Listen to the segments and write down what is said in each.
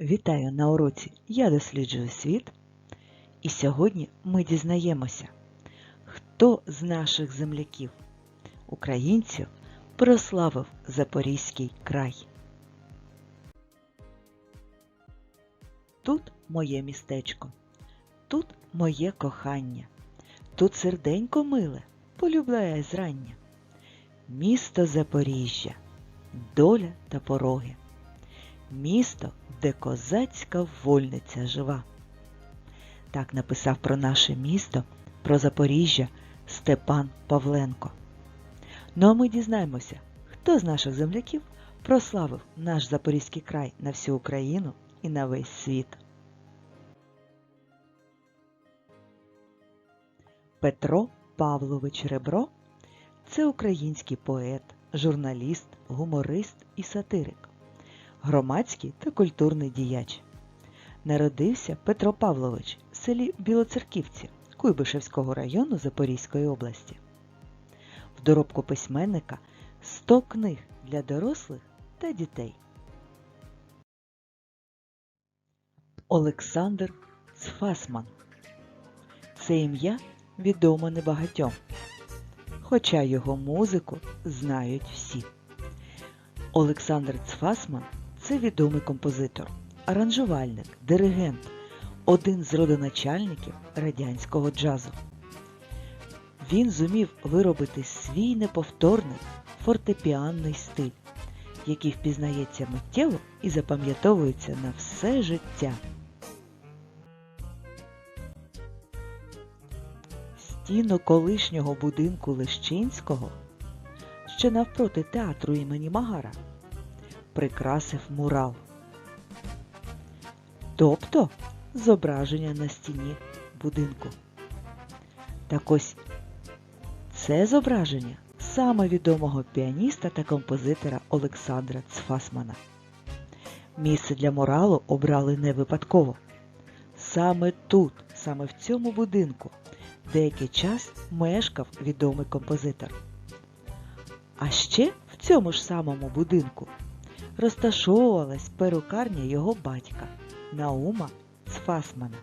Вітаю на уроці Я досліджую світ. І сьогодні ми дізнаємося, хто з наших земляків, українців, прославив Запорізький край. Тут моє містечко, тут моє кохання, тут серденько миле, полюбляє зрання. Місто Запоріжжя, доля та пороги. Місто, де козацька вольниця жива. Так написав про наше місто, про Запоріжжя Степан Павленко. Ну а ми дізнаємося, хто з наших земляків прославив наш Запорізький край на всю Україну і на весь світ. Петро Павлович Ребро це український поет, журналіст, гуморист і сатирик громадський та культурний діяч. Народився Петро Павлович в селі Білоцерківці Куйбишевського району Запорізької області. В доробку письменника 100 книг для дорослих та дітей. Олександр Цфасман. Це ім'я відомо небагатьом, хоча його музику знають всі. Олександр Цфасман це відомий композитор, аранжувальник, диригент, один з родоначальників радянського джазу. Він зумів виробити свій неповторний фортепіанний стиль, який впізнається миттєво і запам'ятовується на все життя. Стіну колишнього будинку Лещинського, що навпроти театру імені Магара, прикрасив мурал. Тобто зображення на стіні будинку. Так ось це зображення саме відомого піаніста та композитора Олександра Цфасмана. Місце для муралу обрали не випадково. Саме тут, саме в цьому будинку, деякий час мешкав відомий композитор. А ще в цьому ж самому будинку розташовувалась перукарня його батька Наума Цфасмана.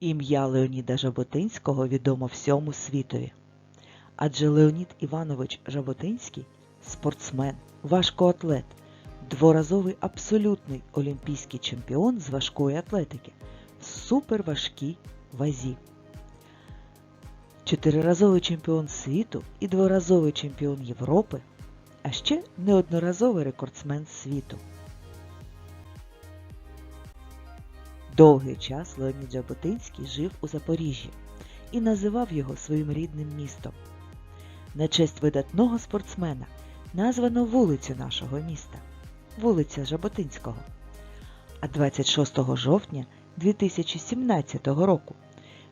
Ім'я Леоніда Жаботинського відомо всьому світові. Адже Леонід Іванович Жаботинський спортсмен, важкоатлет, дворазовий абсолютний олімпійський чемпіон з важкої атлетики суперважкій вазі чотириразовий чемпіон світу і дворазовий чемпіон Європи, а ще неодноразовий рекордсмен світу. Довгий час Леонід Жаботинський жив у Запоріжжі і називав його своїм рідним містом. На честь видатного спортсмена названо вулицю нашого міста вулиця Жаботинського. А 26 жовтня 2017 року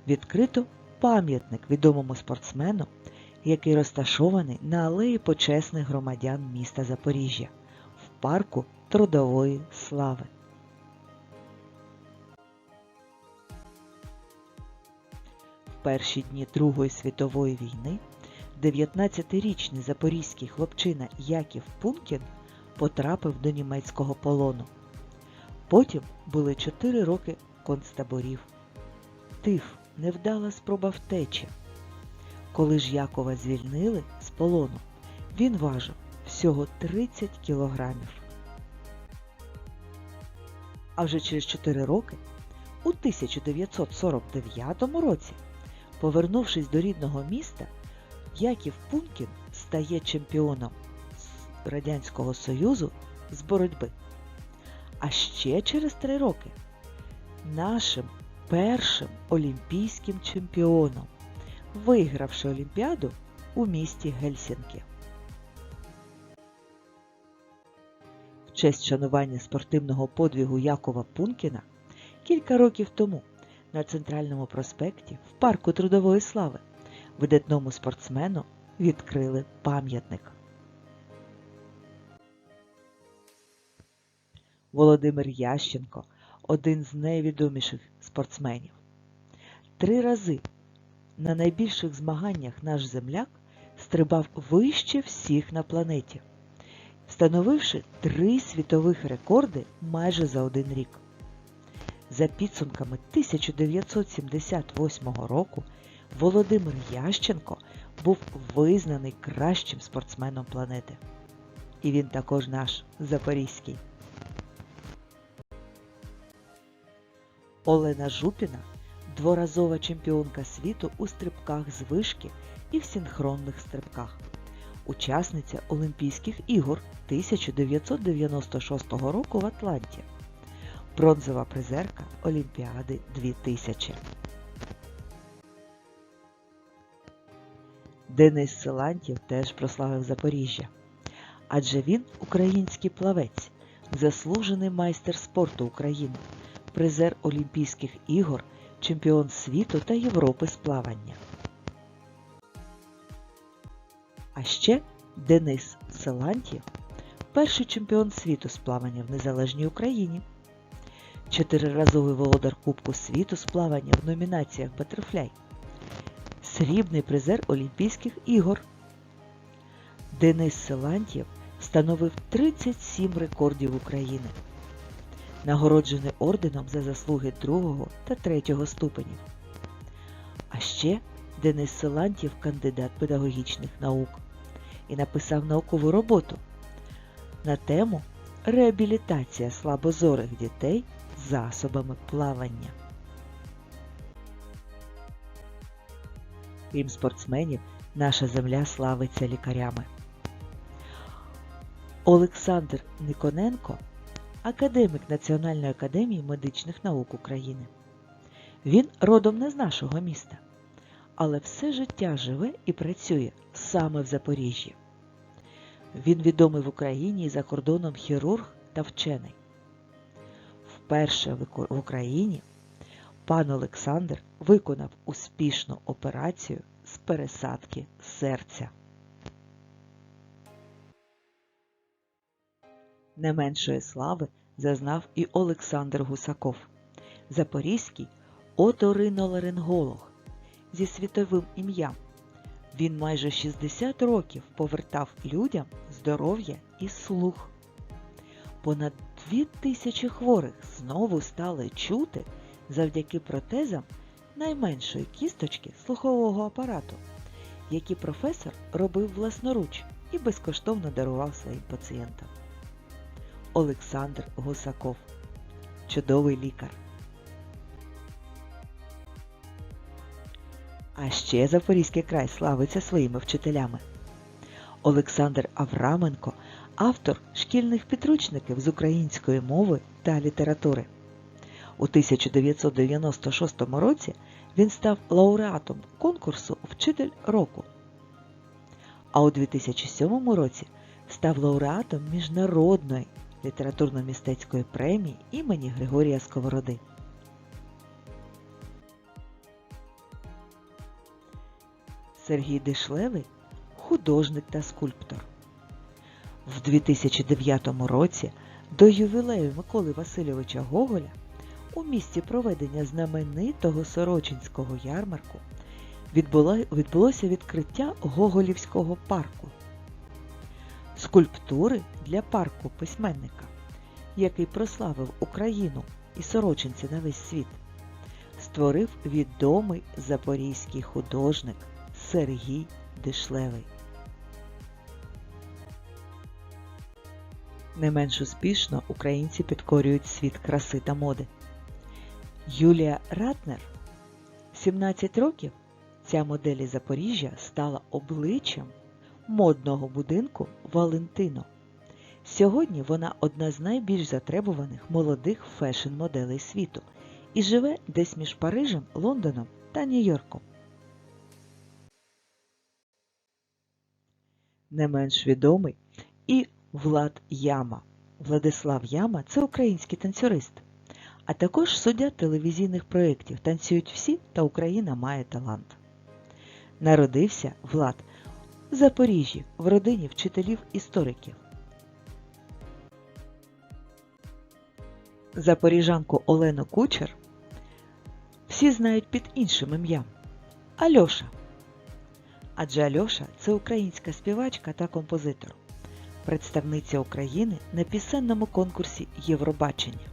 відкрито пам'ятник відомому спортсмену, який розташований на алеї почесних громадян міста Запоріжжя в парку Трудової Слави. В перші дні Другої світової війни 19-річний запорізький хлопчина Яків Пункін потрапив до німецького полону. Потім були 4 роки концтаборів. Тиф невдала спроба втечі. Коли ж Якова звільнили з полону, він важив всього 30 кілограмів. А вже через 4 роки, у 1949 році, повернувшись до рідного міста, Яків Пункін стає чемпіоном Радянського Союзу з боротьби. А ще через 3 роки нашим першим олімпійським чемпіоном, вигравши Олімпіаду у місті Гельсінкі. В честь шанування спортивного подвігу Якова Пункіна кілька років тому на центральному проспекті в парку Трудової Слави видатному спортсмену відкрили пам'ятник. Володимир Ященко один з найвідоміших спортсменів. Три рази на найбільших змаганнях наш земляк стрибав вище всіх на планеті. встановивши три світових рекорди майже за один рік. За підсумками 1978 року Володимир Ященко був визнаний кращим спортсменом планети. І він також наш запорізький. Олена Жупіна дворазова чемпіонка світу у стрибках з вишки і в синхронних стрибках, учасниця Олімпійських ігор 1996 року в Атланті, бронзова призерка Олімпіади 2000. Денис Силантів теж прославив Запоріжжя, адже він український плавець, заслужений майстер спорту України, призер Олімпійських ігор, чемпіон світу та Європи з плавання. А ще Денис Силантів перший чемпіон світу з плавання в незалежній Україні, чотириразовий володар Кубку світу з плавання в номінаціях Батерфляй, срібний призер Олімпійських ігор. Денис Силантьєв встановив 37 рекордів України, нагороджений орденом за заслуги другого та третього ступенів. А ще Денис Силантьєв кандидат педагогічних наук і написав наукову роботу на тему Реабілітація слабозорих дітей засобами плавання. Крім спортсменів, наша земля славиться лікарями. Олександр Никоненко академік Національної академії медичних наук України. Він родом не з нашого міста, але все життя живе і працює саме в Запоріжжі. Він відомий в Україні і за кордоном хірург та вчений. Вперше в Україні пан Олександр виконав успішну операцію з пересадки серця. Не меншої слави зазнав і Олександр Гусаков, запорізький оториноларинголог зі світовим ім'ям. Він майже 60 років повертав людям здоров'я і слух. Понад дві тисячі хворих знову стали чути завдяки протезам найменшої кісточки слухового апарату, які професор робив власноруч і безкоштовно дарував своїм пацієнтам. Олександр Гусаков чудовий лікар. А ще Запорізький край славиться своїми вчителями. Олександр Авраменко автор шкільних підручників з української мови та літератури. У 1996 році він став лауреатом конкурсу Вчитель року. А у 2007 році став лауреатом Міжнародної літературно-містецької премії імені Григорія Сковороди. Сергій Дишлевий художник та скульптор. В 2009 році до ювілею Миколи Васильовича Гоголя у місці проведення знаменитого Сорочинського ярмарку відбулося відкриття Гоголівського парку, скульптури для парку письменника, який прославив Україну і Сорочинці на весь світ, створив відомий запорізький художник Сергій Дишлевий. Не менш успішно українці підкорюють світ краси та моди. Юлія Ратнер 17 років ця модель Запоріжжя стала обличчям модного будинку Валентино. Сьогодні вона одна з найбільш затребуваних молодих фешн-моделей світу і живе десь між Парижем, Лондоном та Нью-Йорком. Не менш відомий і Влад Яма. Владислав Яма це український танцюрист, а також суддя телевізійних проєктів Танцюють всі та Україна має талант. Народився Влад Запоріжжі в родині вчителів-істориків. Запоріжанку Олену Кучер всі знають під іншим ім'ям Альоша. Адже Альоша це українська співачка та композитор. представниця України на пісенному конкурсі Євробачення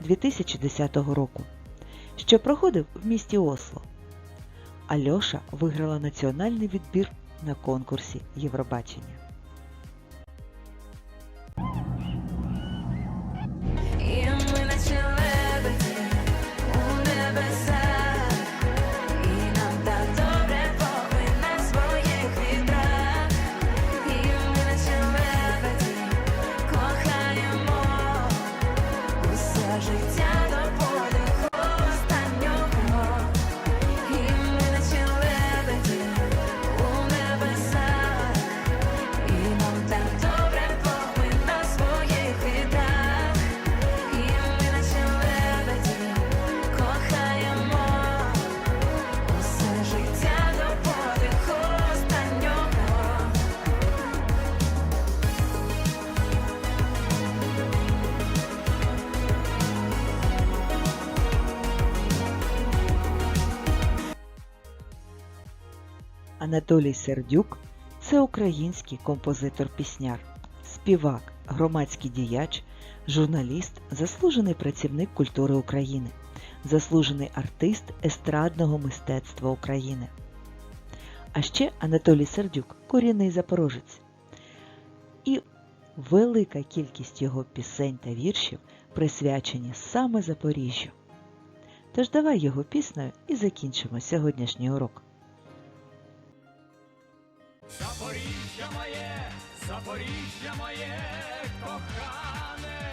2010 року, що проходив в місті Осло. Альоша виграла національний відбір на конкурсі Євробачення. Анатолій Сердюк це український композитор-пісняр, співак, громадський діяч, журналіст, заслужений працівник культури України, заслужений артист естрадного мистецтва України. А ще Анатолій Сердюк корінний запорожець. І велика кількість його пісень та віршів присвячені саме Запоріжжю. Тож давай його піснею і закінчимо сьогоднішній урок. Запоріжжя моє, Запоріжжя моє кохане,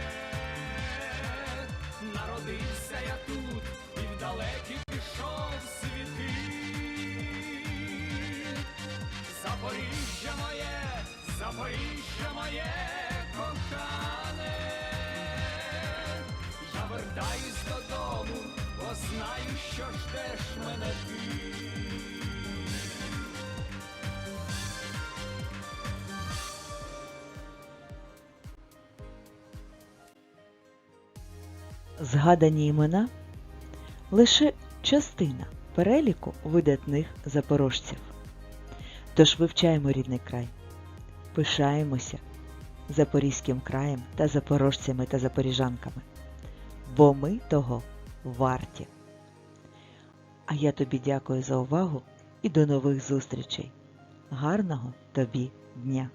народився я тут і вдалекі пішов світи. Запоріжжя моє, Запоріжжя моє кохане, я вертаюсь додому, бо знаю, що ждеш мене ти. Згадані імена лише частина переліку видатних запорожців. Тож вивчаємо рідний край, пишаємося Запорізьким краєм та запорожцями та запоріжанками, бо ми того варті. А я тобі дякую за увагу і до нових зустрічей. Гарного тобі дня!